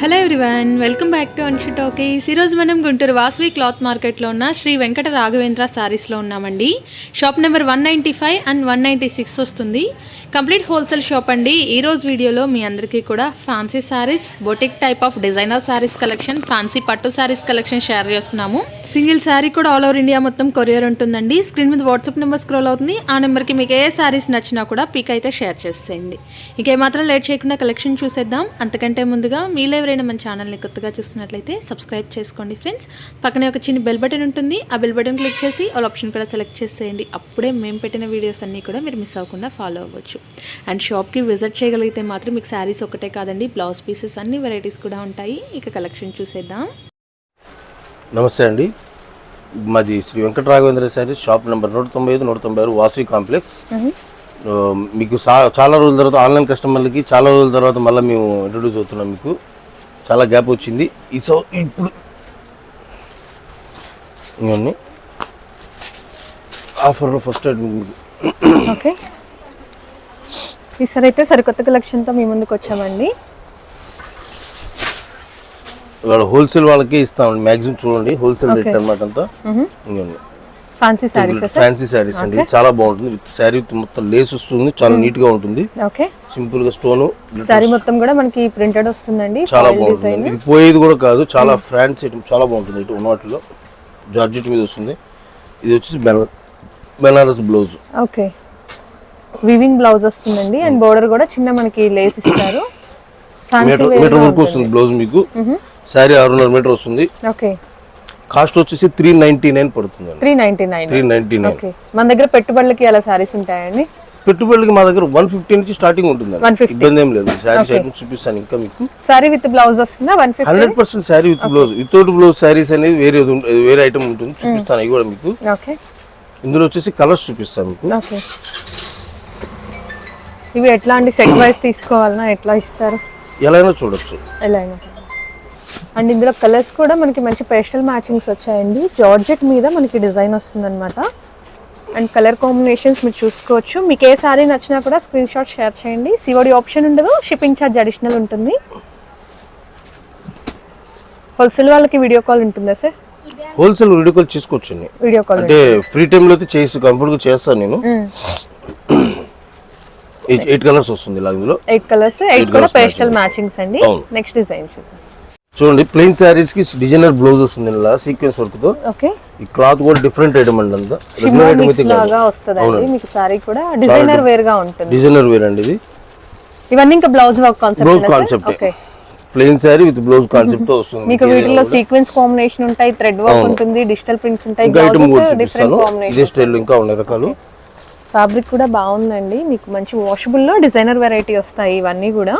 Hello everyone welcome back to Anshu talkies ఈరోజు మనం Guntur Vasavi cloth మార్కెట్లో ఉన్న శ్రీ వెంకట రాఘవేంద్ర శారీస్లో ఉన్నామండి. Shop number one ninety five and one ninety six వస్తుంది. కంప్లీట్ హోల్సేల్ షాప్ అండి. ఈరోజు వీడియోలో మీ అందరికీ కూడా fancy saris boutique type of designer saris collection fancy పట్టు శారీస్ కలెక్షన్ షేర్ చేస్తున్నాము. సింగిల్ శారీ కూడా ఆల్ ఓవర్ ఇండియా మొత్తం కొరియర్ ఉంటుందండి. స్క్రీన్ మీద వాట్సాప్ నెంబర్ స్క్రోల్ అవుతుంది. ఆ నెంబర్కి మీకు ఏ శారీస్ నచ్చినా కూడా పిక్ అయితే షేర్ చేసేయండి. ఇంకేమాత్రం లేట్ చేయకుండా కలెక్షన్ చూసేద్దాం. అంతకంటే ముందుగా మీలో ఎవరైనా మన ఛానల్ని కొత్తగా చూస్తున్నట్లయితే సబ్స్క్రైబ్ చేసుకోండి ఫ్రెండ్స్. పక్కనే ఒక చిన్న బెల్ బటన్ ఉంటుంది. ఆ బెల్ బటన్ క్లిక్ చేసి ఆల్ ఆప్షన్ కూడా సెలెక్ట్ చేసేయండి. అప్పుడే మేము పెట్టిన వీడియోస్ అన్నీ కూడా మీరు మిస్ అవ్వకుండా ఫాలో అవ్వచ్చు. అండ్ షాప్కి విజిట్ చేయగలిగితే మాత్రం మీకు శారీస్ ఒకటే కాదండి బ్లౌజ్ పీసెస్ అన్ని వెరైటీస్ కూడా ఉంటాయి. ఇక కలెక్షన్ చూసేద్దాం. నమస్తే అండి. మాది శ్రీ వెంకట రాఘవేంద్ర శారీ షాప్ నెంబర్ నూట తొంభై ఐదు నూట తొంభై ఆరు వాసవి కాంప్లెక్స్. మీకు చాలా రోజుల తర్వాత ఆన్లైన్ కస్టమర్లకి చాలా రోజుల తర్వాత మళ్ళీ మేము ఇంట్రొడ్యూస్ అవుతున్నాం మీకు. చాలా గ్యాప్ వచ్చింది. ఈ సో ఇప్పుడు. ఇవన్నీ ఆఫర్లో ఫస్ట్ ఓకే ఈసారి అయితే సరికొత్త కలెక్షన్తో మీ ముందుకు వచ్చామండి. ఇవాళ హోల్సేల్ వాళ్ళకే ఇస్తామండి. మ్యాక్సిమం చూడండి హోల్సేల్ రేట్ అనమాట అంతా. ఫ్యాన్సీ శారీస్ ఫ్యాన్సీ శారీస్ అండి. చాలా బాగుంటుంది. విత్ శారీ మొత్తం లేస్ వస్తుంది చాలా నీట్గా ఉంటుంది. ఓకే. సింపుల్గా స్టోన్ శారీ మొత్తం కూడా మనకి ప్రింటెడ్ వస్తుందండి. చాలా బాగుంటుంది. ఇది పోయేది కూడా కాదు చాలా ఫ్రాన్స్ ఐటమ్ చాలా బాగుంటుంది ఇటు ఉన్న వాటిలో జార్జెట్ మీద వస్తుంది. ఇది వచ్చేసి Ben- Banaras blouse. Okay. Weaving blouse వస్తుందండి. అండ్ బోర్డర్ కూడా చిన్న మనకి లేస్ ఇస్తారు. మీటర్ వరకు వస్తుంది బ్లౌజ్ మీకు. శారీ ఆరున్నర మీటర్ వస్తుంది. ఓకే. కాస్ట్ వచ్చేసి త్రీ నైన్టీ నైన్ పడుతుంది three ninety nine three ninety nine okay. మన దగ్గర పెట్టుబడులకి అలా శారీస్ ఉంటాయండి? పెట్టుబడికి మా దగ్గర వన్ ఫిఫ్టీ నుంచి స్టార్టింగ్ ఉంటుంది 150. ఇబ్బంది ఏం లేదు. శారీస్ ఐటమ్స్ చూపిస్తాను ఇంకా మీకు. శారీ విత్ బ్లౌజ్ వస్తుందా? One hundred percent sari with blouse without blouse saris అనేది వేరే వేరే ఐటమ్ ఉంటుంది. చూపిస్తాను. అవి కూడా మీకు. ఓకే. ఇందులో వచ్చేసి కలర్స్ చూపిస్తాను మీకు. ఓకే. ఇవి ఎట్లా అండి సెట్ వైస్ తీసుకోవాలన్నా ఎట్లా ఇస్తారు? ఎలా చూడొచ్చు. ఎలా అండ్ ఇందులో కలర్స్ కూడా మనకి మంచి పేస్టల్ మ్యాచింగ్స్ వచ్చాయండి. జార్జెట్ మీద మనకి డిజైన్ వస్తుందన్నమాట. అండ్ కలర్ కాంబినేషన్స్ మీరు చూసుకోవచ్చు. మీకు ఏ సారీ నచ్చినా కూడా స్క్రీన్ షాట్ షేర్ చేయండి. సివడి ఆప్షన్ ఉండదు. షిప్పింగ్ ఛార్జ్ అడిషనల్ ఉంటుంది. హోల్సేల్ వాళ్ళకి వీడియో కాల్ ఉంటుందా సార్ హోల్సేల్ వీడియో కాల్ చేసుకోవచ్చండి వీడియో కాల్ అంటే ఫ్రీ టైంలో అయితే చేసి కంఫర్ట్గా చేస్తాను నేను. ఎయిట్ కలర్స్ వస్తుంది ఇలా ఇందులో. ఎయిట్ కలర్స్ ఎయిట్ కూడా పేస్టల్. మ్యాచింగ్స్ అండి. నెక్స్ట్ డిజైన్ చూద్దాం. చూడండి ప్లెయిన్ శారీస్కి డిజైనర్ బ్లౌజ్ వస్తుంది ఇలా సీక్వెన్స్ వర్క్తో. ఓకే ఈ క్లాత్ కూడా డిఫరెంట్ ఐటమ్ అండి అంతా. రెగ్యులర్ షిమ్మర్ ఐటమ్ మిక్స్ అయితే లాగా వస్తుందండి. మీకు సారీ కూడా డిజైనర్ వేర్గా ఉంటుంది. డిజైనర్ వేర్ అండి ఇది. ఇవన్నీ ఇంకా blouse work blouse concept okay plain sari with blouse కాన్సెప్ట్తో వస్తుంది. మీకు వీటిలో సీక్వెన్స్ కాంబినేషన్ ఉంటాయి థ్రెడ్ వర్క్ ఉంటుంది డిజిటల్ ప్రింట్స్ ఉంటాయి ఇంకా ఐటమ్ కూడా బ్లౌజెస్ డిఫరెంట్ చూపిస్తాను కాంబినేషన్ ఇదే స్టైల్ ఇంకా ఉన్నాయి రకాలు. ఫ్యాబ్రిక్ కూడా బాగుందండి. మీకు మంచి వాషబుల్లో డిజైనర్ వెరైటీ వస్తాయి ఇవన్నీ కూడా.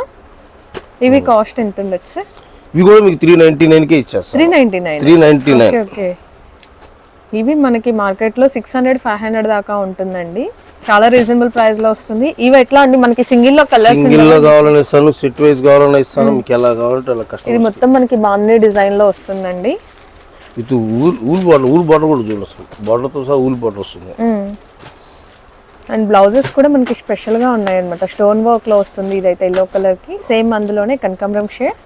ఇవి కాస్ట్ ఎంత ఉండొచ్చు సార్? ఇవి కూడా మీకు త్రీ నైన్టీ నైన్ కే ఇచ్చేస్తాను. Three ninety nine three ninety nine okay. ఇవి మనకి మార్కెట్లో సిక్స్ హండ్రెడ్ ఫైవ్ హండ్రెడ్ దాకా ఉంటుందండి. చాలా రీజనబుల్ ప్రైస్లో వస్తుంది. ఇవి ఎట్లా అండి? మనకి సింగిల్లో కలర్స్ సింగిల్లో కావాలని ఇస్తాను సెట్ వైజ్ కావాలని ఇస్తాను మీకు ఎలా కావాలంటే అలా ఇది కష్టం మొత్తం మనకి బాగుంది డిజైన్లో వస్తుందండి. With wool wool border wool border కూడా చూడొచ్చు. బార్డర్తో సహా ఊల్ బార్డర్ వస్తుంది. అండ్ బ్లౌజెస్ కూడా మనకి స్పెషల్గా ఉన్నాయి అనమాట స్టోన్ వర్క్లో వస్తుంది ఇదైతే ఎల్లో కలర్కి. సేమ్ అందులోనే కనకాంబరం షేడ్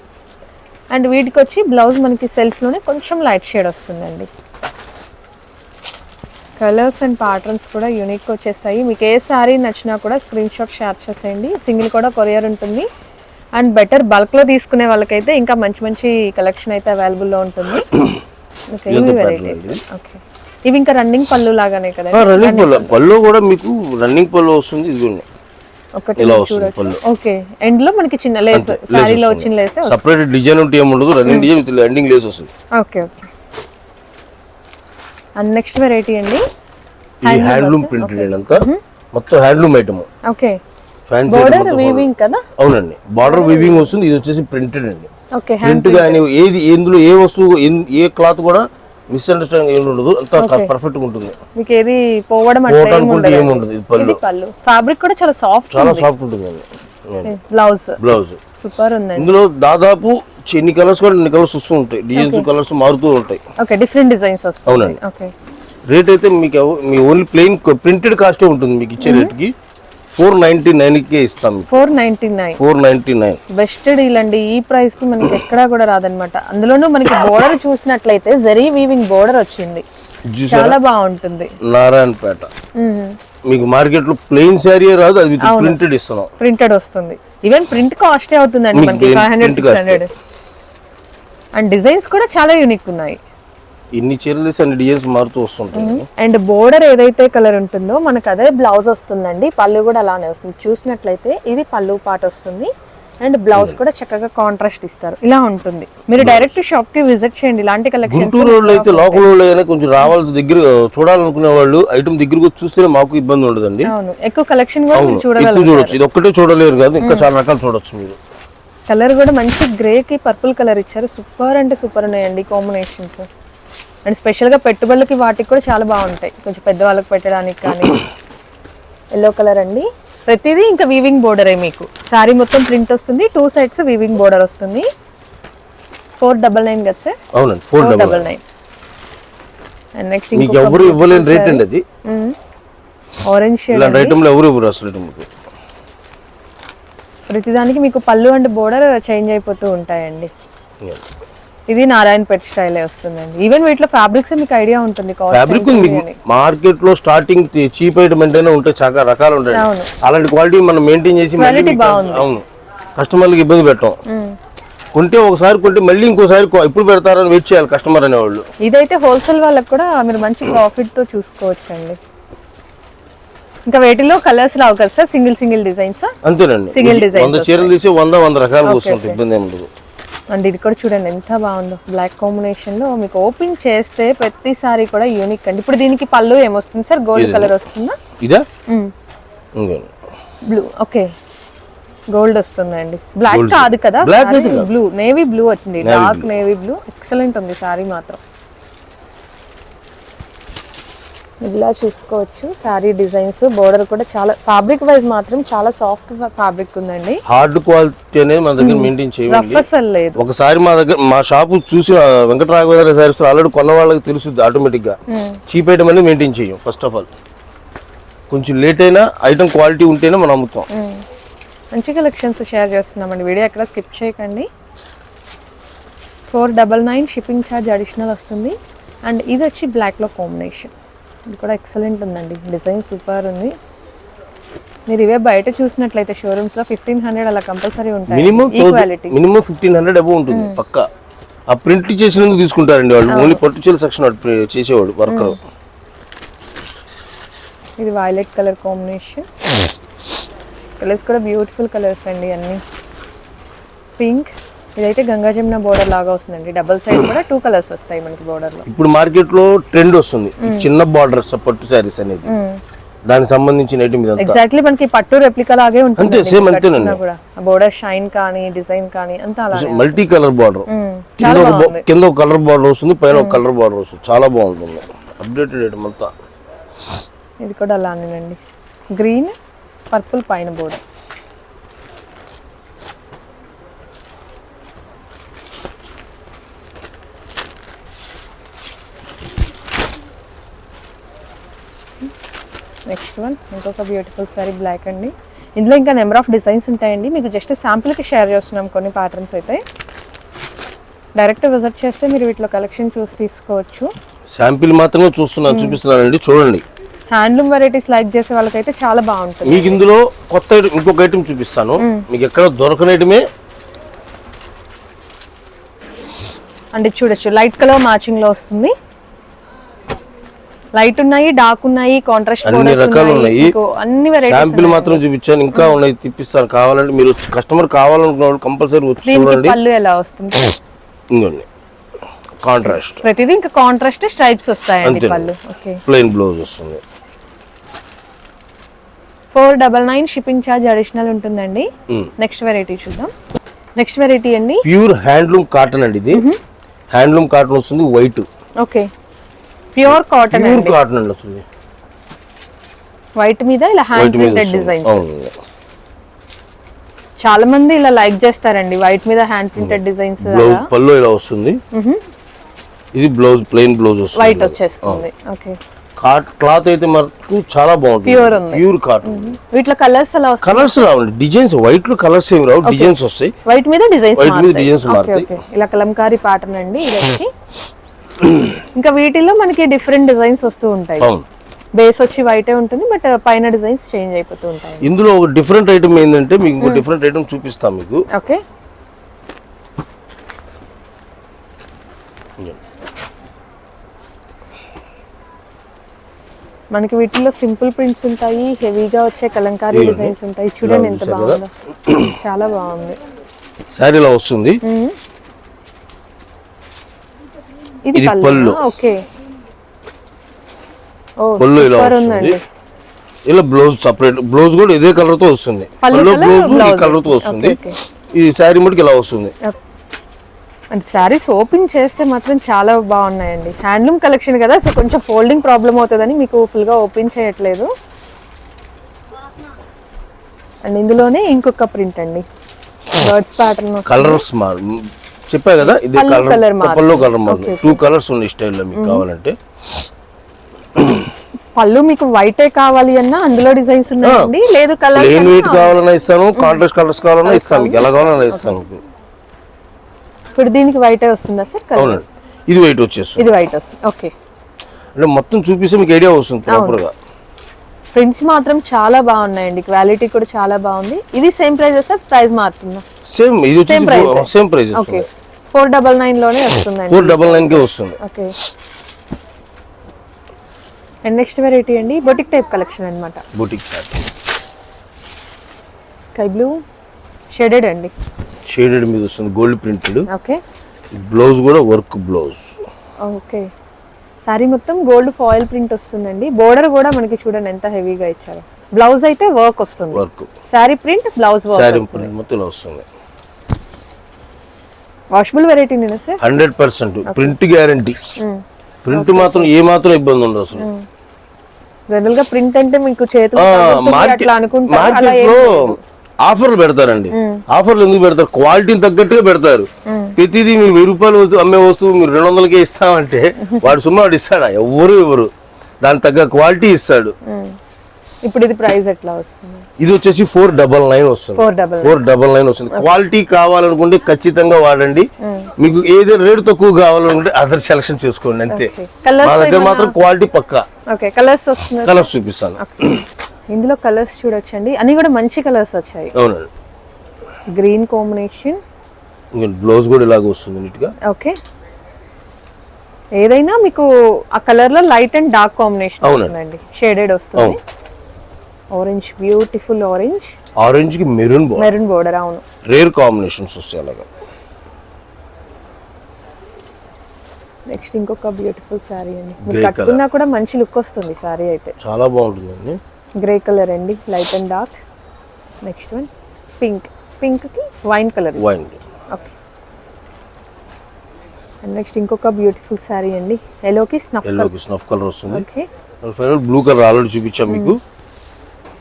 అండ్ వీటికి వచ్చి బ్లౌజ్ మనకి సెల్ఫ్లోనే కొంచెం లైట్ షేడ్ వస్తుందండి. కలర్స్ అండ్ ప్యాటర్న్స్ కూడా యూనిక్ వచ్చేసాయి. మీకు ఏ సారీ నచ్చినా కూడా స్క్రీన్ షాట్ షేర్ చేసేయండి. సింగిల్ కూడా కొరియర్ ఉంటుంది. అండ్ బెటర్ బల్క్లో తీసుకునే వాళ్ళకైతే ఇంకా మంచి మంచి కలెక్షన్ అయితే అవైలబుల్లో ఉంటుంది. ఓకే ఇవి వెరైటీస్ ఓకే ఇవి ఇంకా రన్నింగ్ పళ్ళు లాగానే కదా? రన్నింగ్ పళ్ళు. పళ్ళు కూడా మీకు రన్నింగ్ పళ్ళు వస్తుంది ఇదిగోండి. ఇలా మీరు వస్తుంది పళ్ళు. ఓకే ఎండ్లో మనకి చిన్న లేస్ శారీలో వచ్చిన లేస్ సపరేట్ డిజైన్ ఉంటే ఏముండదు running design with ending lace వస్తుంది. Okay okay. And next variety అండి? ఇది హ్యాండ్లూమ్ ప్రింటెడ్ అంతా. మొత్తం handloom item okay. Fancy border weaving కదా? అవునండి. బార్డర్ వీవింగ్ వస్తుంది ఇది వచ్చేసి ప్రింటెడ్ అండి. ఓకే ప్రింట్ కానీ ఏది ఏ వస్తువు ఏ క్లాత్ కూడా మిస్అండర్స్టాండింగ్ ఏమి ఉండదు. అంతా పర్ఫెక్ట్గా ఉంటుంది. మీకు ఏది పోవడం అంటే ఏమి ఉండదు. ఇది పళ్ళు. పళ్ళు. ఫ్యాబ్రిక్ కూడా చాలా సాఫ్ట్ చాలా సాఫ్ట్ ఉంటుంది బ్లౌజ్ బ్లౌజ్ సూపర్ ఉందండి. ఇందులో దాదాపు ఎన్ని కలర్స్ కూడా ఎన్ని కలర్స్ వస్తూ ఉంటాయి. డిజైన్స్ కలర్స్ మారుతూ ఉంటాయి. ఓకే డిఫరెంట్ డిజైన్స్ వస్తాయి అవునండి. ఓకే రేట్ అయితే మీకు మీ ఓన్లీ ప్లెయిన్ ప్రింటెడ్ కాస్టే ఉంటుంది మీకు ఇచ్చే రేట్కి ఫోర్ నైన్టీ నైన్కే ఇస్తాం. Four ninety nine. Four ninety nine. Best deal అండి. ఈ ప్రైస్కి మనకి ఎక్కడా కూడా రాదనమాట అందులోనూ మనకి బోర్డర్ చూసినట్లయితే జరీ వీవింగ్ బోర్డర్ వచ్చింది. చాలా బాగుంటుంది. నారాయణపేట. మీకు మార్కెట్లో ప్లెయిన్ శారీ రాదు అది ప్రింటెడ్ ఇస్తున్నాం. ప్రింటెడ్ వస్తుంది. ఈవెన్ ప్రింట్ కాస్టే అవుతుందండి మనకి five hundred six. Hundred and designs కూడా చాలా యూనిక్ ఉన్నాయి. ఇన్ని చీరలు అన్ని డిజైన్స్ మారుతూ వస్తుంటాయి అండ్ బోర్డర్ ఏదైతే కలర్ ఉంటుందో మనకు అదే బ్లౌజ్ వస్తుందండి. పళ్ళు కూడా అలానే వస్తుంది. చూసినట్లయితే ఇది పళ్ళు పాట వస్తుంది. అండ్ బ్లౌజ్ కూడా చక్కగా కాంట్రాస్ట్ ఇస్తారు. ఇలా ఉంటుంది. మీరు డైరెక్ట్ షాప్కి విజిట్ చేయండి. ఇలాంటి కలెక్షన్ గుంటూరు వాళ్ళు అయితే లోకల్ కొంచెం రావాల్సి దగ్గర చూడాలనుకునే వాళ్ళు ఐటమ్ దగ్గరకు చూస్తేనే మాకు ఇబ్బంది ఉండదండి. అవును. ఎక్కువ కలెక్షన్ కూడా చూడగలరు చూడొచ్చు. ఇది ఒక్కటే చూడలేరు కాదు. ఇంకా చాలా రకాలు చూడొచ్చు మీరు. కలర్ కూడా మంచి గ్రే కి పర్పుల్ కలర్ ఇచ్చారు. సూపర్ అంటే సూపర్ ఉన్నాయండి కాంబినేషన్స్ అండ్ స్పెషల్గా పెట్టుబడులకి వాటికి కూడా చాలా బాగుంటాయి. కొంచెం పెద్దవాళ్ళకి పెట్టడానికి కానీ ఎల్లో కలర్ అండి. ప్రతిదీ ఇంకా వీవింగ్ బోర్డరే మీకు. సారీ మొత్తం ప్రింట్ వస్తుంది. టూ సైడ్స్ వీవింగ్ బోర్డర్ వస్తుంది. ఫోర్ డబల్ నైన్ కదా సార్? అవునండి four double double nine and next మీకు ఎవరు ఇవ్వలేని రేట్ అండి అది? ఆరెంజ్ షేడ్ ఇలాంటి ఐటమ్లో ఎవరు ఇవ్వరు అసలు మీకు ప్రతిదానికి మీకు పళ్ళు అండ్ బోర్డర్ చేంజ్ అయిపోతూ ఉంటాయండి. ఇది నారాయణపేట స్టైలే వస్తుందండి. ఈవెన్ వీటిలో ఫ్యాబ్రిక్స్ మీకు ఐడియా ఉంటుంది ఫ్యాబ్రిక్ మార్కెట్లో స్టార్టింగ్ చీప్ ఐటమ్ అంటేనే ఉంటాయి చాలా రకాలు ఉంటాయి. అలాంటి క్వాలిటీ మనం మెయింటైన్ చేసి మీకు- బాగుంది. అవును. కస్టమర్లకు ఇబ్బంది పెట్టాం. కొంటే ఒకసారి కొంటే మళ్ళీ ఇంకోసారి ఎప్పుడు పెడతారని వెయిట్ చేయాలి కస్టమర్ అనేవాళ్ళు. ఇదైతే హోల్సేల్ వాళ్ళకి కూడా మీరు మంచి ప్రాఫిట్తో చూసుకోవచ్చు అండి ఇంకా వీటిలో కలర్స్ రావు కదా సార్? సింగిల్ సింగిల్ డిజైన్స్ అంతేనండి. మీకు designs వంద చీరలు తీసి వంద వంద రకాలు వస్తుంటాయి. ఇబ్బంది ఏమి ఉండదు. అండ్ ఇది కూడా చూడండి ఎంత బాగుందో. బ్లాక్ కాంబినేషన్లో మీకు ఓపెన్ చేస్తే ప్రతిసారి కూడా యూనిక్ అండి. ఇప్పుడు దీనికి పళ్ళు ఏమొస్తుంది సార్? గోల్డ్ కలర్ వస్తుందా? ఇదా. బ్లూ ఓకే గోల్డ్ వస్తుందండి. బ్లాక్. కాదు కాదు. బ్లూ నేవీ బ్లూ వచ్చింది. డార్క్ నేవీ బ్లూ ఎక్సలెంట్ ఉంది సారీ మాత్రం. ఇలా చూసుకోవచ్చు. సారీ డిజైన్స్ బోర్డర్ కూడా చాలా ఫ్యాబ్రిక్ వైజ్ మాత్రం చాలా సాఫ్ట్ ఫ్యాబ్రిక్ ఉందండి. హార్డ్ క్వాలిటీ అనేది మన దగ్గర మెయింటైన్ అసలు లేదు. ఒకసారి మా దగ్గర మా షాపు చూసి వెంకటరాఘవేంద్ర సారీస్ ఆల్రెడీ కొన్న వాళ్ళకి తెలుస్తుంది ఆటోమేటిక్గా. చీప్ ఐటమ్ అనేది మెయింటైన్ చేయం ఫస్ట్ ఆఫ్ ఆల్ కొంచెం లేట్ అయినా ఐటమ్ క్వాలిటీ ఉంటేనే మనం అమ్ముతాం. మంచి కలెక్షన్స్ షేర్ చేస్తున్నామండి. వీడియో ఎక్కడ స్కిప్ చేయకండి. Four double nine shipping charge additional వస్తుంది. అండ్ ఇది వచ్చి బ్లాక్లో కాంబినేషన్ ఇది కూడా ఎక్సలెంట్ ఉందండి. డిజైన్ సూపర్ ఉంది. మీరు ఇవే బయట చూసినట్లయితే షోరూమ్స్లో ఫిఫ్టీన్ హండ్రెడ్ అలా కంపల్సరీ ఉంటాయి. మినిమం ఫిఫ్టీన్ హండ్రెడ్ అబౌవ్ ఉంటుంది పక్క. ఆ ప్రింట్ చేసినందుకు తీసుకుంటారండి వాళ్ళు. ఓన్లీ పట్టుచీల సెక్షన్ చేసేవాడు వర్కర్ ఇది వైలెట్ కలర్ కాంబినేషన్ కలర్స్ కూడా బ్యూటిఫుల్ కలర్స్ అండి అన్ని. పింక్ ఇదైతే గంగా జమున బోర్డర్ లాగా వస్తుందండి. డబల్ సైడ్ కూడా టూ కలర్స్ వస్తాయి మనకి border లో. ఇప్పుడు మార్కెట్లో ట్రెండ్ వస్తుంది. ఈ చిన్న బార్డర్స్ పట్టు శారీస్ అనేది. దానికి సంబంధించిన ఐటమ్ ఇదంతా. ఎగ్జాక్ట్లీ మనకి పట్టు రెప్లికా లాగే ఉంటుంది అంతే, same అంతేనండి. కూడా. బోర్డర్ షైన్ కానీ డిజైన్ కానీ అంతా అలాగే మల్టీ కలర్ బార్డర్. కింద ఒక బో- కింద ఒక కలర్ బార్డర్ వస్తుంది పైన ఒక కలర్ బార్డర్ వస్తుంది. చాలా బాగుంటుంది. అప్డేటెడ్ ఐటమ్ అంతా. ఇది కూడా అలానేనండి. గ్రీన్ పర్పుల్ పైన బోర్డర్ నెక్స్ట్ వన్ ఇంకొక బ్యూటిఫుల్ సారీ బ్లాక్ అండి. ఇందులో ఇంకా నెంబర్ ఆఫ్ డిజైన్స్ ఉంటాయండి. మీకు జస్ట్ శాంపుల్కి షేర్ చేస్తున్నాం కొన్ని ప్యాటర్న్స్ అయితే. డైరెక్ట్ విజిట్ చేస్తే మీరు వీటిలో కలెక్షన్ చూసి తీసుకోవచ్చు. శాంపిల్ మాత్రమే చూస్తున్నాను చూపిస్తున్నానండి. చూడండి. హ్యాండ్లూమ్ వెరైటీస్ లైక్ చేసే వాళ్ళకైతే చాలా బాగుంటుంది. మీకు ఇందులో కొత్త ఇంకొక ఐటమ్ చూపిస్తాను. మీకు ఎక్కడ దొరకని ఐటమే అంటే చూడొచ్చు. లైట్ కలర్ మ్యాచింగ్లో వస్తుంది. లైట్ ఉన్నాయి డార్క్ ఉన్నాయి కాంట్రాస్ట్ అన్ని రకాలు ఉన్నాయి. అన్ని శాంపిల్ మాత్రం చూపించాను. ఇంకా ఉన్నాయి తిప్పిస్తాను. కావాలంటే మీరు కస్టమర్ కావాలనుకున్న వాళ్ళు కంపల్సరీ వచ్చి చూడండి. పళ్ళు ఎలా వస్తుంది? ఇంకోండి. కాంట్రాస్ట్ ప్రతిదీ ఇంకా కాంట్రాస్ట్ స్ట్రైప్స్ వస్తాయండి అంతే. పళ్ళు. ఓకే ప్లెయిన్ బ్లౌజ్ వస్తుంది. Four double nine shipping charge additional ఉంటుందండి. నెక్స్ట్ వెరైటీ చూద్దాం. నెక్స్ట్ వెరైటీ అండి. ప్యూర్ హ్యాండ్లూమ్ కాటన్ అండి ఇది. హ్యాండ్లూమ్ కాటన్ వస్తుంది white okay pure cotton pure cotton అండి వస్తుంది వైట్ మీద ఇలా హ్యాండ్ వైట్ ప్రింటెడ్. డిజైన్ చాలా మంది ఇలా లైక్ చేస్తారండి వైట్ మీద హ్యాండ్ ప్రింటెడ్ డిజైన్స్ బ్లౌజ్ పళ్ళు ఇలా వస్తుంది. ఇది బ్లౌజ్ ప్లెయిన్ బ్లౌజ్ వస్తుంది. వైట్ వచ్చేస్తుంది. ఓకే కాట్ క్లాత్ అయితే మనకు చాలా బాగుంటుంది. Pure ఉంది. ప్యూర్ కాటన్ వీటిలో కలర్స్ అలా వస్తాయి? కలర్స్ రావండి. డిజైన్స్ వైట్లో కలర్స్ ఏమి రావు. డిజైన్స్ వస్తాయి. వైట్ మీద డిజైన్స్ White మీద designs మారుతాయి. ఇలా కలంకారీ ప్యాటర్న్ అండి. ఇది వచ్చి ఇంకా వీటిలో మనకి డిఫరెంట్ డిజైన్స్ వస్తూ ఉంటాయి. బేస్ వచ్చి వైటే ఉంటుంది బట్ పైన డిజైన్స్ చేంజ్ అయిపోతూ ఉంటాయి. ఇందులో ఒక డిఫరెంట్ ఐటమ్ ఏంటంటే మీకు ఇంకో డిఫరెంట్ ఐటమ్ చూపిస్తాం మీకు. ఓకే మనకి వీటిలో సింపుల్ ప్రింట్స్ ఉంటాయి హెవీగా వచ్చే కలంకారీ డిజైన్స్ ఉంటాయి. చూడండి ఎంత బాగుందో. చాలా బాగుంది. శారీ ఇలా వస్తుంది. ఇది పళ్ళు. ఓకే. పళ్ళు ఇలా వస్తుంది. ఇలా బ్లౌజ్ సపరేట్ బ్లౌజ్ కూడా ఇదే కలర్తో వస్తుంది. పళ్ళు బ్లౌజ్ ఈ కలర్తో వస్తుంది. ఈ శారీ మటుకు ఇలా వస్తుంది. అండ్ శారీస్ ఓపెన్ చేస్తే మాత్రం చాలా బాగున్నాయండి. హ్యాండ్లూమ్ కలెక్షన్ కదా సో కొంచెం ఫోల్డింగ్ ప్రాబ్లం అవుతుందని మీకు ఫుల్గా ఓపెన్ చేయట్లేదు. అండ్ ఇందులోనే ఇంకొక ప్రింట్ అండి. బర్డ్స్ ప్యాటర్న్ కలర్స్ చెప్పా కదా ఇది కలర్. పళ్ళు కలర్ మారు టూ కలర్స్ ఉన్నాయి స్టైల్లో మీకు కావాలంటే. పళ్ళు మీకు వైటే కావాలి అన్నా అందులో డిజైన్స్ ఉన్నాయండి. లేదు కలర్ ప్లెయిన్ వెయిట్ కావాలన్నా ఇస్తాను కాంట్రాస్ట్ కలర్స్ కావాలన్నా ఇస్తాను మీకు ఎలా కావాలన్నా ఇస్తాను ఇప్పుడు దీనికి వైటే వస్తుందా సార్ కలర్ ఇది వెయిట్ వచ్చేస్తుంది. ఇది వైట్ వస్తుంది. ఓకే. అంటే మొత్తం చూపిస్తే మీకు ఐడియా వస్తుంది ప్రాపర్గా ప్రింట్స్ మాత్రం చాలా బాగున్నాయండి. క్వాలిటీ కూడా చాలా బాగుంది. ఇది సేమ్ ప్రైస్ సార్? ప్రైస్ మారుతుందా? సేమ్ ఇది same price okay four double నైన్లోనే వస్తుందండి. ఫోర్ డబల్ నైన్ కే వస్తుంది. ఓకే అండ్ నెక్స్ట్ వెరైటీ అండి బొటిక్ టైప్ కలెక్షన్ అన్నమాట. బూటిక్ స్కై బ్లూ షేడెడ్ అండి. షేడెడ్ మీద వస్తుంది గోల్డ్ ప్రింటెడ్ ఓకే బ్లౌజ్ కూడా వర్క్ బ్లౌజ్ ఓకే సారీ మొత్తం గోల్డ్ ఫాయిల్ ప్రింట్ వస్తుందండి. బోర్డర్ కూడా మనకి చూడండి ఎంత హెవీగా ఇచ్చారు. బ్లౌజ్ అయితే వర్క్ వస్తుంది. Work sari print blouse work వస్తుంది. మొత్తం వస్తుంది. Washable variety sir hundred percent print guarantee print మాత్రం ఏ మాత్రం ఇబ్బంది ఉండదు అసలు. జనరల్గా ప్రింట్ అంటే మీకు చేతులు ఆ, తగులుతుంది మార్కెట్ అట్లా అనుకుంటారు అలా మార్కెట్ ఏం లో లేదు. ఆఫర్లు పెడతారండి. ఆఫర్లు ఎందుకు పెడతారు? క్వాలిటీని తగ్గట్టుగా పెడతారు. ప్రతిదీ మీరు వెయ్యి రూపాయలు అమ్మే వస్తువు మీరు రెండు వందలకే ఇస్తామంటే వాడు సుమ్మా వాడు ఇస్తాడా? ఎవరు ఎవరు దాని తగ్గ క్వాలిటీ ఇస్తాడు. ఇప్పుడు ఇది ప్రైస్ ఎట్లా వస్తుంది? ఇది వచ్చేసి ఫోర్ డబల్ నైన్ వస్తుంది. Four double nine. వస్తుంది. క్వాలిటీ కావాలనుకుంటే ఖచ్చితంగా వాడండి. మీకు ఏదైనా రేటు తక్కువ కావాలనుకుంటే అదర్ సెలక్షన్ చేసుకోండి అంతే. మా దగ్గర మాత్రం క్వాలిటీ పక్కా. ఓకే కలర్స్ వస్తుంది? కలర్స్ చూపిస్తాను. ఇందులో కలర్స్ చూడొచ్చండి. అన్ని కూడా మంచి కలర్స్ వచ్చాయి. అవునండి. గ్రీన్ కాంబినేషన్ బ్లౌజ్ కూడా ఇలాగ వస్తుంది నీట్గా ఓకే. ఏదైనా మీకు ఆ కలర్లో లైట్ అండ్ డార్క్ కాంబినేషన్ అవునండి. షేడెడ్ వస్తుంది. ఆరెంజ్ బ్యూటిఫుల్ ఆరెంజ్ ఆరెంజ్కి మెరూన్ బాగుంది మెరూన్ బోర్డర్ అవును. రేర్ కాంబినేషన్స్ వస్తాయి అలాగా. నెక్స్ట్ ఇంకొక బ్యూటిఫుల్ శారీ అండి. మీరు కట్టుకున్నా కూడా మంచి లుక్ వస్తుంది శారీ అయితే. చాలా బాగుంటుందండి. గ్రే కలర్ అండి light and dark next one pink పింక్కి wine colour wine okay and next ఇంకొక బ్యూటిఫుల్ శారీ అండి ఎల్లోకి స్నఫ్ ఎల్లోకి స్నఫ్ కలర్ వస్తుంది. Okay final blue colour already చూపించాం మీకు.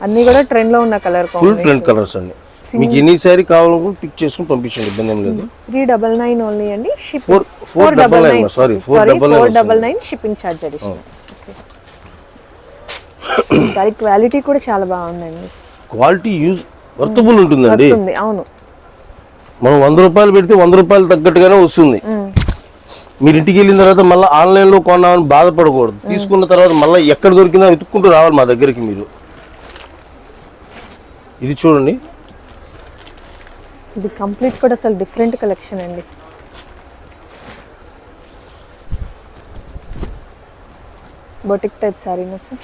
అన్ని కూడా ట్రెండ్లో ఉన్న కలర్ ఫుల్ ట్రెండ్ కలర్స్ అండి. మీకు ఎన్ని సారీ కావాలనుకుంటే పిక్ చేసుకుని పంపించండి ఇబ్బంది ఏం లేదు. త్రీ డబల్ నైన్ ఓన్లీ అండి. Four four double nine sorry four double nine double nine shipping charge additional sari quality కూడా చాలా బాగుందండి. క్వాలిటీ యూజ్ వర్తబుల్ ఉంటుందండి. అవును. మనం వంద రూపాయలు పెడితే వంద రూపాయలు తగ్గట్టుగానే వస్తుంది. మీరు ఇంటికి వెళ్ళిన తర్వాత మళ్ళీ ఆన్లైన్లో కొన్నామని బాధపడకూడదు. తీసుకున్న తర్వాత మళ్ళీ ఎక్కడ దొరికిందో వెతుక్కుంటూ రావాలి మా దగ్గరికి మీరు. ఇది చూడండి. ఇది కంప్లీట్ కూడా అసలు డిఫరెంట్ కలెక్షన్ అండి. బొటిక్ టైప్ సారీనా సార్.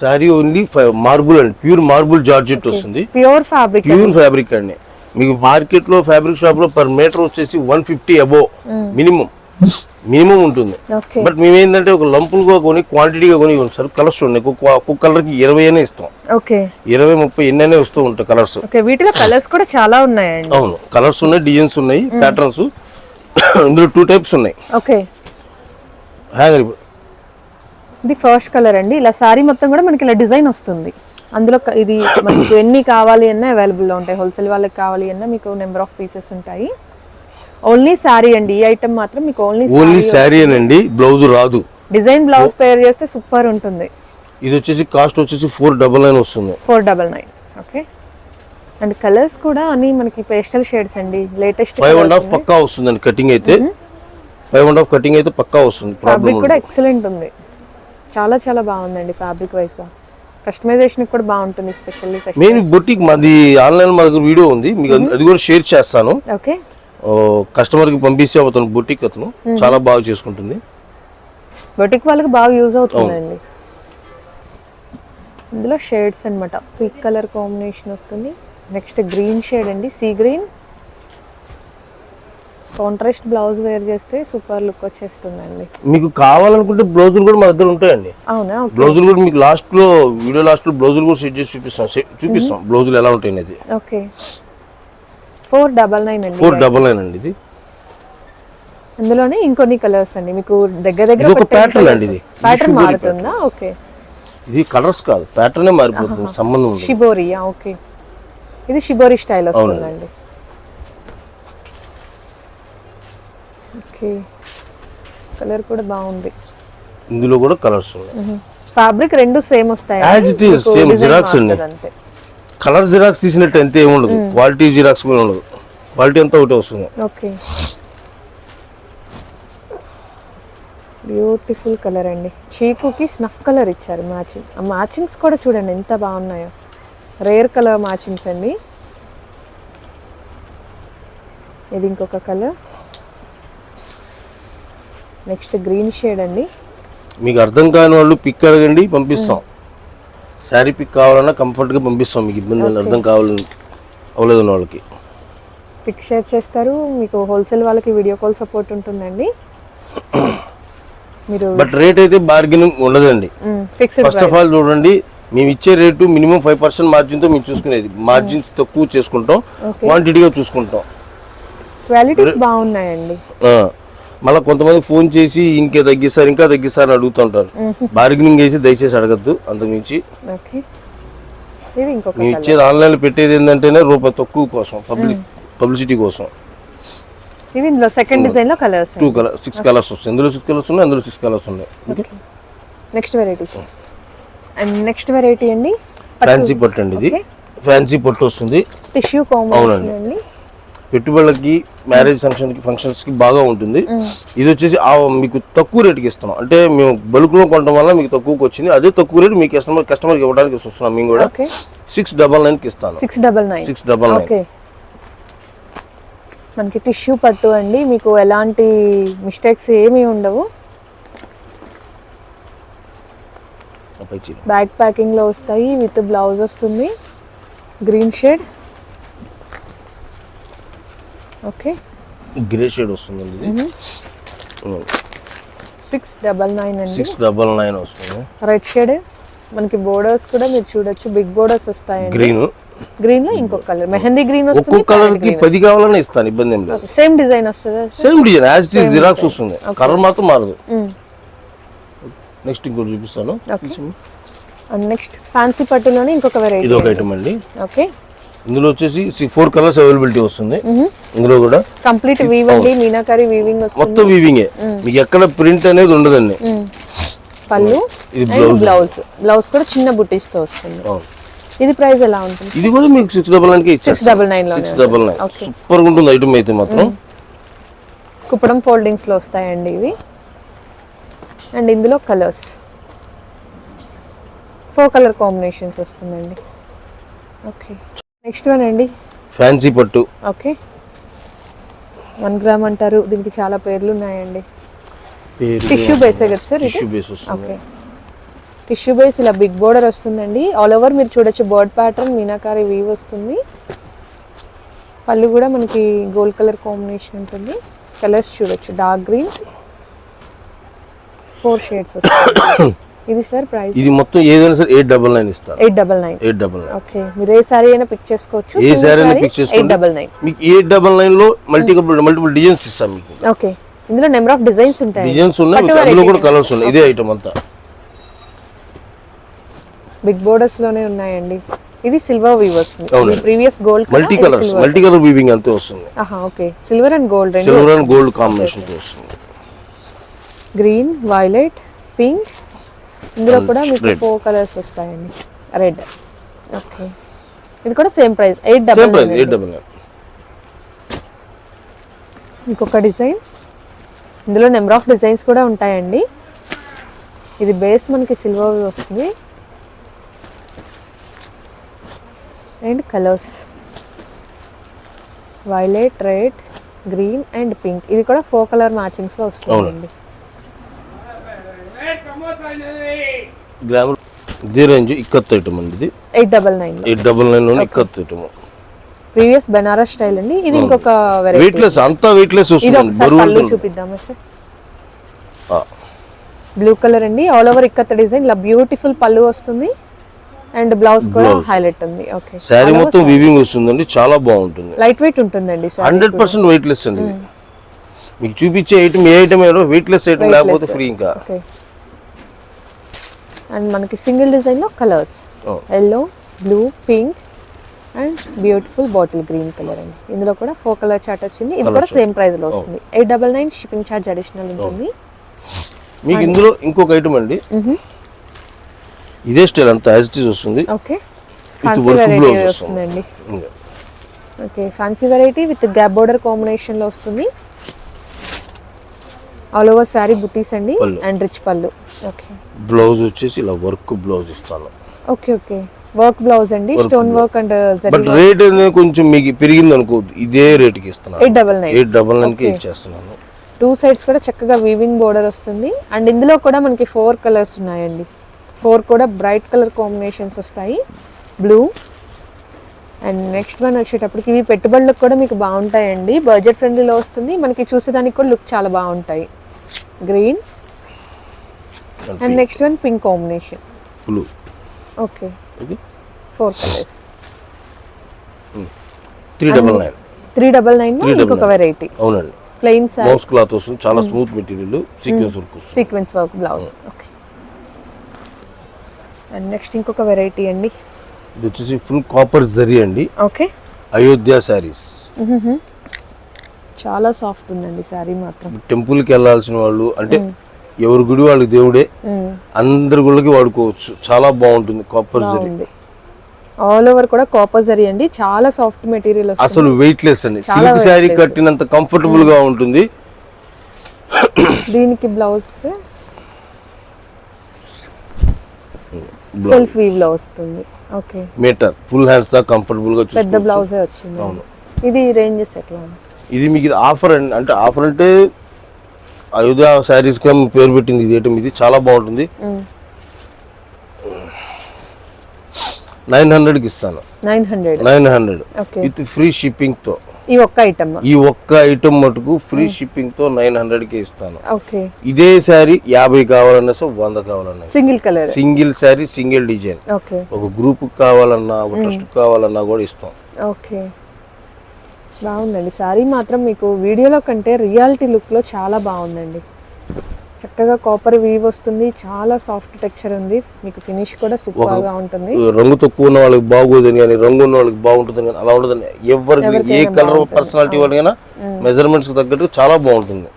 శారీ ఓన్లీ మార్బుల్ అండి. ప్యూర్ మార్బుల్ జార్జెట్ వస్తుంది. ప్యూర్ ఫ్యాబ్రిక్ ప్యూర్ ఫ్యాబ్రిక్ అండి. మీకు మార్కెట్లో ఫ్యాబ్రిక్ షాప్లో పర్ మీటర్ వచ్చేసి one fifty above minimum. Minimum ఉంటుంది. బట్ మేము ఏంటంటే ఒక లంపులుగా కొని క్వాంటిటీగా కొని సార్ కలర్స్ ఉన్నాయి ఒక్కొక్క ఒక్కొక్క కలర్కి ఇరవై అనే ఇస్తాం. ఓకే. ఇరవై ముప్పై ఎన్నైనా వస్తూ ఉంటాయి కలర్స్. ఓకే వీటిలో కలర్స్ కూడా చాలా ఉన్నాయండి. అవును. కలర్స్ ఉన్నాయి డిజైన్స్ ఉన్నాయి ప్యాటర్న్స్. ఇందులో టూ టైప్స్ ఉన్నాయి. ఓకే. హ్యాంగర్ ఇది ఫస్ట్ కలర్ అండి. ఇలా సారీ మొత్తం కూడా మనకి ఇలా డిజైన్ వస్తుంది. అందులో క- ఇది మనకు ఎన్ని కావాలి అన్నా అవైలబుల్లో ఉంటాయి. హోల్సేల్ వాళ్ళకి కావాలి అన్నా మీకు నెంబర్ ఆఫ్ పీసెస్ ఉంటాయి. ఓన్లీ సారీ అండి. ఈ ఐటమ్ మాత్రం మీకు ఓన్లీ ఓన్లీ శారీ అండి బ్లౌజ్ రాదు. డిజైన్ బ్లౌజ్ పేర్ చేస్తే సూపర్ ఉంటుంది. ఇది వచ్చేసి కాస్ట్ వచ్చేసి ఫోర్ డబల్ నైన్ వస్తుంది. Four double nine okay and colours కూడా అన్ని మనకి పేస్టల్ షేడ్స్ అండి. లేటెస్ట్ ఫైవ్ అండ్ హాఫ్ పక్కా వస్తుందండి కటింగ్ అయితే. ఫైవ్ అండ్ హాఫ్ కటింగ్ అయితే పక్కా వస్తుంది. ప్రాబ్లం ఫ్యాబ్రిక్ కూడా ఎక్సలెంట్ ఉంది. చాలా చాలా బాగుందండి ఫ్యాబ్రిక్ వైజ్గా. కస్టమైజేషన్ కూడా బాగుంటుంది స్పెషల్లీ మెయిన్ బొటిక్ మాది ఆన్లైన్ మా దగ్గర వీడియో ఉంది. మీకు అది- అది కూడా షేర్ చేస్తాను. ఓకే కస్టమర్కి పంపిస్తే అతను బొటిక్ అతను చాలా బాగా చేసుకుంటుంది. బొటిక్ వాళ్ళకి బాగా యూజ్ అవుతుందండి. ఇందులో షేడ్స్ అన్నమాట. పిక్ కలర్ కాంబినేషన్ వస్తుంది. నెక్స్ట్ గ్రీన్ షేడ్ అండి. Sea green. Contrast blouse wear చేస్తే సూపర్ లుక్ వచ్చేస్తుందండి. మీకు కావాలనుకుంటే బ్లౌజులు కూడా మా దగ్గర ఉంటాయండి. అవునా? బ్లౌజులు కూడా మీకు లాస్ట్లో వీడియో లాస్ట్లో బ్లౌజులు కూడా సెట్ చేసి చూపిస్తాం. చూపిస్తాం. బ్లౌజులు ఎలా ఉంటాయి అనేది ఓకే. ఫోర్ డబల్ నైన్ అండి ఫోర్ డబల్ నైన్ అండి ఇది. అందులోనే ఇంకొన్ని కలర్స్ అండి. మీకు దగ్గర దగ్గర ఒక pattern అండి ఇది. ప్యాటర్న్ మారుతుందా? ఓకే ఇది కలర్స్ కాదు ప్యాటర్నే మారిపోతుంది సంబంధం ఉంది షిబోరియా ఓకే ఇది షిబోరి స్టైల్ వస్తుందండి. ఓకే కలర్ కూడా బాగుంది. ఇందులో కూడా కలర్స్ ఉన్నాయి. ఫ్యాబ్రిక్ రెండు సేమ్ వస్తాయి it is, same Xerox అండి. అంతే. కలర్ జిరాక్స్ తీసినట్టు అంతే ఏమి ఉండదు క్వాలిటీ జిరాక్స్ కూడా ఉండదు. క్వాలిటీ అంతా ఒకటే వస్తుంది. ఓకే. బ్యూటిఫుల్ కలర్ అండి. చీకుకి స్నఫ్ కలర్ ఇచ్చారు మ్యాచింగ్ ఆ మ్యాచింగ్స్ కూడా చూడండి ఎంత బాగున్నాయో. రేర్ కలర్ మ్యాచింగ్స్ అండి. ఇది ఇంకొక కలర్ నెక్స్ట్ గ్రీన్ షేడ్ అండి. మీకు అర్థం కాని వాళ్ళు పిక్ అడగండి పంపిస్తాం. శారీ పిక్ కావాలన్నా కంఫర్ట్గా పంపిస్తాం మీకు. ఇబ్బంది అర్థం కావాలని అవ్వలేదు వాళ్ళకి. పిక్ షేర్ చేస్తారు. మీకు హోల్సేల్ వాళ్ళకి వీడియో కాల్ సపోర్ట్ ఉంటుందండి. మీరు బట్ రేట్ అయితే బార్గెనింగ్ ఉండదండి. ఫస్ట్ ఆఫ్ ఆల్ చూడండి మేము ఇచ్చే రేటు మినిమం ఫైవ్ పర్సెంట్ మార్జిన్తో మేము చూసుకునేది. మార్జిన్స్ తక్కువ చేసుకుంటాం క్వాంటిటీగా చూసుకుంటాం. క్వాలిటీస్ బాగున్నాయండి. మళ్ళీ కొంతమంది ఫోన్ చేసి ఇంకే తగ్గిస్తారు ఇంకా తగ్గిస్తారు అని అడుగుతుంటారు. బార్గెనింగ్ చేసి దయచేసి అడగద్దు అంతకుమించి మేము ఇచ్చేది ఆన్లైన్లో పెట్టేది ఏంటంటేనే రూపాయి తక్కువ కోసం పబ్లిక్ పబ్లిసిటీ కోసం. ఇవి ఇందులో సెకండ్ డిజైన్లో colours two colour six colours వస్తాయి. ఇందులో సిక్స్ కలర్స్ ఉన్నాయి అందులో సిక్స్ కలర్స్ ఉన్నాయి. Okay. Next variety and next variety అండి? ఫ్యాన్సీ పట్టు. అండి ఇది. ఫ్యాన్సీ పట్టు వస్తుంది. టిష్యూ కాంబినేషన్ పెట్టుబడులకి మ్యారేజ్ ఫంక్షన్కి ఫంక్షన్స్కి బాగా ఉంటుంది. ఇది వచ్చేసి మీకు తక్కువ రేటుకి ఇస్తున్నాం. అంటే మేము బల్క్లో కొనడం వల్ల మీకు తక్కువకి వచ్చింది. అదే తక్కువ రేటు మీ కస్టమర్ కస్టమర్కి ఇవ్వడానికి వస్తున్నాం మేము కూడా. సిక్స్ డబల్ నైన్కి ఇస్తాను. Six double nine six double nine okay. మనకి టిష్యూ పట్టు అండి. మీకు ఎలాంటి మిస్టేక్స్ ఏమీ ఉండవు. బ్యాక్ ప్యాకింగ్లో వస్తాయి. విత్ బ్లౌజ్ వస్తుంది. Green shade okay. Grey shade వస్తుందండి ఇది. సిక్స్ డబల్ నైన్ అండి. సిక్స్ డబల్ నైన్ వస్తుంది. Red shade. మనకి బోర్డర్స్ కూడా మీరు చూడొచ్చు. బిగ్ బోర్డర్స్ వస్తాయండి. గ్రీన్. గ్రీన్లో ఇంకొక కలర్. మెహందీ గ్రీన్ వస్తుంది కలర్కి పది కావాలన్నా ఇస్తాను ఇబ్బంది ఏం లేదు. సేమ్ డిజైన్ వస్తుందా? Same design as it is xerox వస్తుంది. కలర్ మాత్రం మారదు. నెక్స్ట్ ఇంకోటి చూపిస్తాను. అండ్ నెక్స్ట్ ఫ్యాన్సీ పట్టులోనే ఇంకొక వెరైటీ ఇది ఒక ఐటమ్ అండి. ఓకే. ఇందులో వచ్చేసి ఫోర్ కలర్స్ అవైలబిలిటీ వస్తుంది. ఇందులో కూడా కంప్లీట్ వీవ్ అండి మీనాకరి వీవింగ్ మొత్తం వీవింగే మీకు ఎక్కడ ప్రింట్ అనేది ఉండదండి. పళ్ళు ఇది బ్లౌజ్ బ్లౌజ్ కూడా చిన్న బుటీస్తో వస్తుంది. ఇది ప్రైస్ ఎలా ఉంటుంది? ఇది కూడా మీకు సిక్స్ డబల్ నైన్కి six double nine six double nine సూపర్గా ఉంటుంది ఐటమ్ అయితే మాత్రం. కుప్పడం ఫోల్డింగ్స్లో వస్తాయండి ఇవి. అండ్ ఇందులో కలర్స్ ఫోర్ కలర్ కాంబినేషన్స్ వస్తుందండి. ఓకే నెక్స్ట్ వన్ అండి. ఫ్యాన్సీ పట్టు. ఓకే. వన్ గ్రామ్ అంటారు. దీనికి చాలా పేర్లు ఉన్నాయండి. టిష్యూ బేసే కదా sir tissue base okay. Tissue base ఇలా బిగ్ బోర్డర్ వస్తుందండి. ఆల్ ఓవర్ మీరు చూడొచ్చు. బర్డ్ ప్యాటర్న్ మీనాకారి వీవ్ వస్తుంది. పళ్ళు కూడా మనకి గోల్డ్ కలర్ కాంబినేషన్ ఉంటుంది. కలర్స్ చూడొచ్చు. Dark green. ఫోర్ షేడ్స్ వస్తుంది. ఇది సార్ ప్రైస్? ఇది మొత్తం ఏదైనా సరే ఎయిట్ డబల్ నైన్ ఇస్తాను eight double nine eight double nine okay మీరు ఏ సారీ అయినా పిక్ చేసుకోవచ్చు ఏ సారీ అయినా పిక్ ఎయిట్ చేసుకోండి. డబల్ నైన్ మీకు ఎయిట్ డబల్ నైన్లో మల్టిపుల్ మల్టిపుల్ డిజైన్స్ ఇస్తాం మీకు. ఓకే ఇందులో నెంబర్ ఆఫ్ డిజైన్స్ ఉంటాయి. డిజైన్స్ ఉన్నాయి అందులో కూడా కలర్స్ ఉన్నాయి. ఇదే ఐటమ్ అంతా. బిగ్ బోర్డర్స్లోనే ఉన్నాయండి. ఇది సిల్వర్ వీవ్ వస్తుంది. Previous gold multi colours multi colour weaving అంతే వస్తుంది. ఆహా okay silver and gold silver and gold కాంబినేషన్తో వస్తుంది. గ్రీన్ వైలెట్ పింక్ ఇందులో కూడా మీకు. ఫోర్ కలర్స్ వస్తాయండి. రెడ్ ఓకే ఇది కూడా same price eight double eight double ఇంకొక డిజైన్ ఇందులో నెంబర్ ఆఫ్ డిజైన్స్ కూడా ఉంటాయండి. ఇది బేస్ మనకి సిల్వర్ వస్తుంది. And colours violet red green and pink ఇది కూడా ఫోర్ కలర్ మ్యాచింగ్స్లో వస్తుందండి. గ్లామర్ ఇదే రేంజ్ ఇక్కత్ ఐటమ్ అండి ఇది. Eight double nine eight double nine ikat item. Previous Banaras style అండి. ఇది ఇంకొక వెరైటీ వెయిట్లెస్ అంతా వెయిట్లెస్ వస్తుంది. బరువు. చూపిద్దామా సార్. బ్లూ కలర్ అండి. All over ikat design. ఇలా బ్యూటిఫుల్ పళ్ళు వస్తుంది. అండ్ బ్లౌజ్ కూడా హైలైట్ ఉంది. ఓకే శారీ మొత్తం వీవింగ్ వస్తుందండి. చాలా బాగుంటుంది. లైట్ వెయిట్ ఉంటుందండి సార్ హండ్రెడ్ పర్సెంట్ వెయిట్లెస్ అండి ఇది. మీకు చూపించే ఐటమ్ ఏ ఐటమ్ ఏదో వెయిట్లెస్ ఐటమ్ లేకపోతే ఫ్రీ ఇంకా. ఓకే అండ్ మనకి సింగిల్ డిజైన్లో colours. Yellow blue pink and beautiful bottle green colour అండి. ఇందులో కూడా ఫోర్ కలర్ చార్ట్ వచ్చింది. ఇది కూడా సేమ్ ప్రైస్లో వస్తుంది. Eight double nine shipping charge additional ఉంటుంది. మీకు ఇందులో ఇంకొక ఐటమ్ అండి. ఇదే స్టైల్ అంతా యాజ్ ఇట్ ఈస్ వస్తుంది. ఓకే. ఫ్యాన్సీ వెరైటీ వస్తుందండి. Okay fancy variety with gap border కాంబినేషన్లో వస్తుంది. ఆల్ ఓవర్ శారీ బుటీస్ అండి. And rich pallu. Okay blouse వచ్చేసి ఇలా వర్క్ బ్లౌజ్ ఇస్తాను. ఓకే ఓకే వర్క్ బ్లౌజ్ అండి stone work and but rate అనేది కొంచెం మీకు పెరిగింది అనుకో ఇదే రేట్కి ఇస్తున్నాను. Eight double nine eight double నైన్కి ఇచ్చేస్తున్నాను. టూ సైడ్స్ కూడా చక్కగా వీవింగ్ బోర్డర్ వస్తుంది. అండ్ ఇందులో కూడా మనకి ఫోర్ కలర్స్ ఉన్నాయండి. ఫోర్ కూడా బ్రైట్ కలర్ కాంబినేషన్స్ వస్తాయి. బ్లూ అండ్ నెక్స్ట్ వన్ వచ్చేటప్పటికి ఇవి పెట్టుబడులకు కూడా మీకు బాగుంటాయండి. బడ్జెట్ ఫ్రెండ్లీలో వస్తుంది. మనకి చూసేదానికి కూడా లుక్ చాలా బాగుంటాయి. Green and next one pink combination blue okay ఇది four colours three double nine three double nine ఇంకొక. వెరైటీ అవునండి. ప్లెయిన్ సారీ మౌస్ క్లాత్ వస్తుంది. చాలా smooth material sequence work sequence work blouse okay and next ఇంకొక variety అండి. ఇది వచ్చేసి full copper zari అండి. ఓకే అయోధ్య శారీస్ చాలా సాఫ్ట్ ఉందండి శారీ మాత్రం. టెంపుల్కి వెళ్ళాల్సిన వాళ్ళు అంటే ఎవరి గుడి వాళ్ళకి దేవుడే. అందరి గుళ్ళకి వాడుకోవచ్చు. చాలా బాగుంటుంది కాపర్ జరీ ఆల్ ఓవర్ కూడా కాపర్ జరీ అండి. చాలా సాఫ్ట్ మెటీరియల్ అసలు వెయిట్లెస్ అండి. చాలా సిల్క్ శారీ. కట్టినంత కంఫర్టబుల్గా ఉంటుంది. దీనికి బ్లౌజ్ సెల్ఫ్ వీవ్లో వస్తుంది. ఓకే మీటర్ ఫుల్ హ్యాండ్స్ దా కంఫర్టబుల్గా పెద్ద బ్లౌజే వచ్చింది. ఇది రేంజెస్ ఎట్లా ఉంది? ఇది మీకు ఇది ఆఫర్ అండి. అంటే ఆఫర్ అంటే అయోధ్య శారీస్గా పేరు పెట్టింది ఇది ఐటమ్ ఇది చాలా బాగుంటుంది. నైన్ హండ్రెడ్కి ఇస్తాను. Nine hundred. Nine hundred. With free షిప్పింగ్తో ఈ ఒక్క ఐటమ్. ఈ ఒక్క ఐటమ్ మటుకు ఫ్రీ షిప్పింగ్తో నైన్ హండ్రెడ్కి ఇస్తాను. ఓకే. ఇదే శారీ యాభై కావాలన్నా సో వంద కావాలన్నా single colour. Single sari single design. ఒక గ్రూప్ కావాలన్నా ఒక ట్రస్ట్ కావాలన్నా కూడా ఇస్తాం. ఓకే. బాగుందండి. శారీ మాత్రం మీకు వీడియోలో కంటే రియాలిటీ లుక్లో చాలా బాగుందండి. చక్కగా కాపర్ వీవ్ వస్తుంది. చాలా సాఫ్ట్ టెక్స్చర్ ఉంది. మీకు ఫినిష్ కూడా సూపర్గా ఉంటుంది. రంగు తక్కువ ఉన్న వాళ్ళకి బాగోదని కానీ రంగు ఉన్న వాళ్ళకి బాగుంటుందని కానీ అలా ఉండదని ఎవరికి ఏ కలర్ బాగుంటుంది. పర్సనాలిటీ వాళ్ళకైనా మెజర్మెంట్స్ తగ్గట్టు చాలా బాగుంటుంది.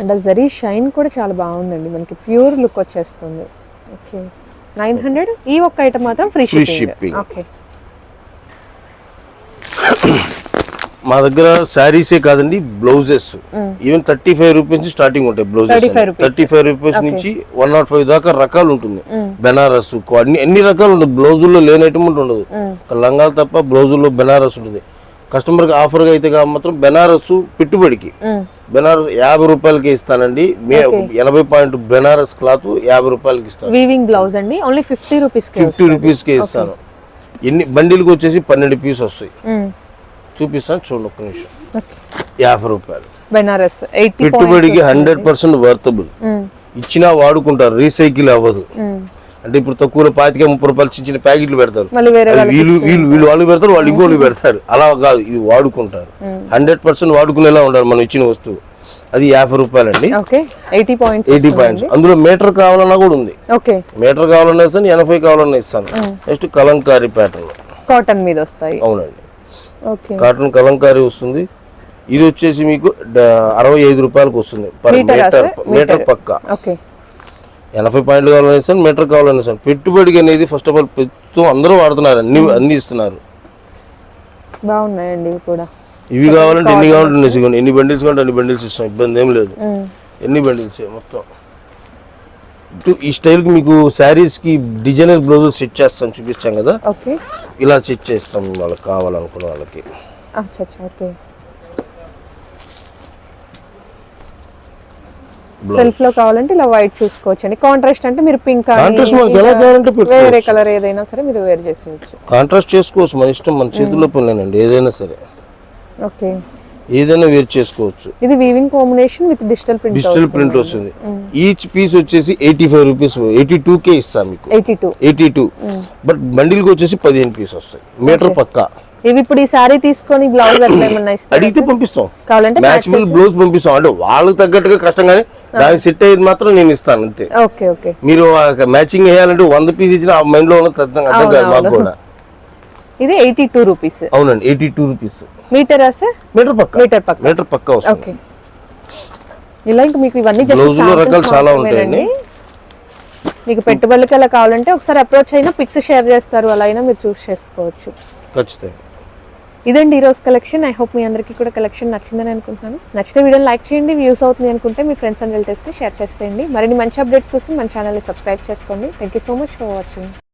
అండ్ ఆ జరీ షైన్ కూడా చాలా బాగుందండి. మనకి ప్యూర్ లుక్ వచ్చేస్తుంది. ఓకే నైన్ హండ్రెడ్ ఈ ఒక్క ఐటమ్ మాత్రం ఫ్రీ షిప్పింగ్. ఓకే మా దగ్గర శారీసే కాదండి blouses. Even thirty five rupees నుంచి స్టార్టింగ్ ఉంటాయి blouses 35 rupees. Thirty five rupees నుంచి వన్ నాట్ ఫైవ్ దాకా రకాలు ఉంటుంది. బెనారస్ అన్ని అన్ని రకాలు ఉంటుంది. బ్లౌజుల్లో లేని ఐటమ్ ఉండదు. లంగాలు తప్ప బ్లౌజుల్లో బెనారస్ ఉంటుంది. కస్టమర్కి ఆఫర్గా అయితే మాత్రం బెనారస్ పెట్టుబడికి. బెనారస్ యాభై రూపాయలకి ఇస్తానండి. ఎనభై పాయింట్ బెనారస్ క్లాత్ యాభై రూపాయలకి ఇస్తాను. వీవింగ్ బ్లౌజ్ అండి. ఓన్లీ ఫిఫ్టీ రూపీస్కి ఫిఫ్టీ రూపీస్కి ఇస్తాను. ఎన్ని బండిల్కి వచ్చేసి పన్నెండు పీస్ వస్తాయి. చూపిస్తాను చూడండి ఒక్క నిమిషం. యాభై రూపాయలు. బెనారస్ పెట్టుబడికి హండ్రెడ్ పర్సెంట్ వర్తబుల్. ఇచ్చినా వాడుకుంటారు రీసైకిల్ అవ్వదు. అంటే ఇప్పుడు తక్కువలో పాతిక ముప్పై రూపాయలు చిన్న చిన్న ప్యాకెట్లు పెడతారు. వీళ్ళు వీళ్ళు వీళ్ళు వాళ్ళు పెడతారు వాళ్ళు ఇంకోళ్ళు పెడతారు. అలా కాదు ఇది వాడుకుంటారు. హండ్రెడ్ పర్సెంట్ వాడుకునేలా ఉండాలి మనం ఇచ్చిన వస్తువు. అది యాభై రూపాయలండి. Okay. Eighty points eighty points. అందులో మీటర్ కావాలన్నా కూడా ఉంది. ఓకే. మీటర్ కావాలన్నా ఇస్తాను ఎనభై కావాలన్నా ఇస్తాను. నెక్స్ట్ కలంకారీ ప్యాటర్న్ కాటన్ మీద వస్తాయి. అవునండి. ఓకే. కాటన్ కలంకారీ వస్తుంది. ఇది వచ్చేసి మీకు అరవై ఐదు రూపాయలకు వస్తుంది. పర్ మీటరా మీటర్ పక్క. ఓకే. ఎనభై పాయింట్లు కావాలన్నా సార్ మీటర్ కావాలన్నా సార్ పెట్టుబడికి అనేది ఫస్ట్ ఆఫ్ ఆల్ ప్రస్తుతం అందరూ వాడుతున్నారు అన్ని అన్ని ఇస్తున్నారు. బాగున్నాయండి కూడా. ఇవి కావాలంటే ఎన్ని కావాలంటే ఎన్ని బండిల్స్ కావాలంటే అన్ని బండిల్స్ ఇస్తాం ఇబ్బంది ఏం లేదు. ఎన్ని బండిల్స్ మొత్తం? ఈ స్టైల్కి మీకు శారీస్కి డిజైనర్ బ్లౌజులు సెట్ చేస్తాం చూపించాం కదా? ఓకే. ఇలా సెట్ చేస్తాం వాళ్ళకి కావాలనుకున్న వాళ్ళకి. సెల్ఫ్లో కావాలంటే ఇలా వైట్ చూసుకోవచ్చు అండి కాంట్రాస్ట్ అంటే మీరు పింక్ Contrast మనకి ఎలా కావాలంటే వేరే. కలర్ ఏదైనా సరే మీరు వేర్ చేసేయచ్చు. కాంట్రాస్ట్ చేసుకోవచ్చు మన ఇష్టం మన చేతుల్లో పనిలేనండి ఏదైనా సరే. ఓకే. ఏదైనా వేర్ చేసుకోవచ్చు. ఇది weaving combination with digital print digital print వస్తుంది. ఈచ్ పీస్ వచ్చేసి eighty five rupees eighty two కే ఇస్తాం మీకు. Eighty two eighty two but బండిల్కి వచ్చేసి పదిహేను పీస్ వస్తాయి. మీటర్ పక్కా. ఇవి ఇప్పుడు ఈ సారీ తీసుకొని బ్లౌజ్ అడిగితే పంపిస్తాం. కావాలంటే మ్యాచ్బుల్ బ్లౌజ్ పంపిస్తాం. అంటే వాళ్ళకి తగ్గట్టుగా కష్టం కానీ దానికి సెట్ అయ్యేది మాత్రం నేను ఇస్తాను అంతే. Okay okay. మీరు మ్యాచింగ్ వేయాలంటే వంద పీస్ ఇచ్చిన ఆ మైండ్లో ఉన్న అర్థం కాదు మాకు కూడా. ఇది ఎయిటీ టూ రూపీస్ అవునండి ఎయిటీ టూ రూపీస్ మీటరా సార్? మీటర్ పక్క. మీటర్ పక్క. మీటర్ పక్క వస్తుంది. ఓకే. ఇలా ఇంకా మీకు ఇవన్నీ జస్ట్ రకాలు చాలా ఉంటాయండి. మీకు పెట్టుబడులకి అలా కావాలంటే ఒకసారి అప్రోచ్ అయినా పిక్స్ షేర్ చేస్తారు అలా అయినా మీరు చూస్ చేసుకోవచ్చు. ఖచ్చితంగా. ఇదండి ఈరోజు కలెక్షన్ ఐ హోప్ మీ అందరికీ కూడా కలెక్షన్ నచ్చిందని అనుకుంటున్నాను. నచ్చితే వీడియోని లైక్ చేయండి వ్యూస్ అవుతుంది అనుకుంటే మీ ఫ్రెండ్స్ అండ్ రిలేటివ్స్కి షేర్ చేసేయండి. మరిన్ని మంచి అప్డేట్స్ కోసం మన ఛానల్ని సబ్స్క్రైబ్ చేసుకోండి. Thank you so much for watching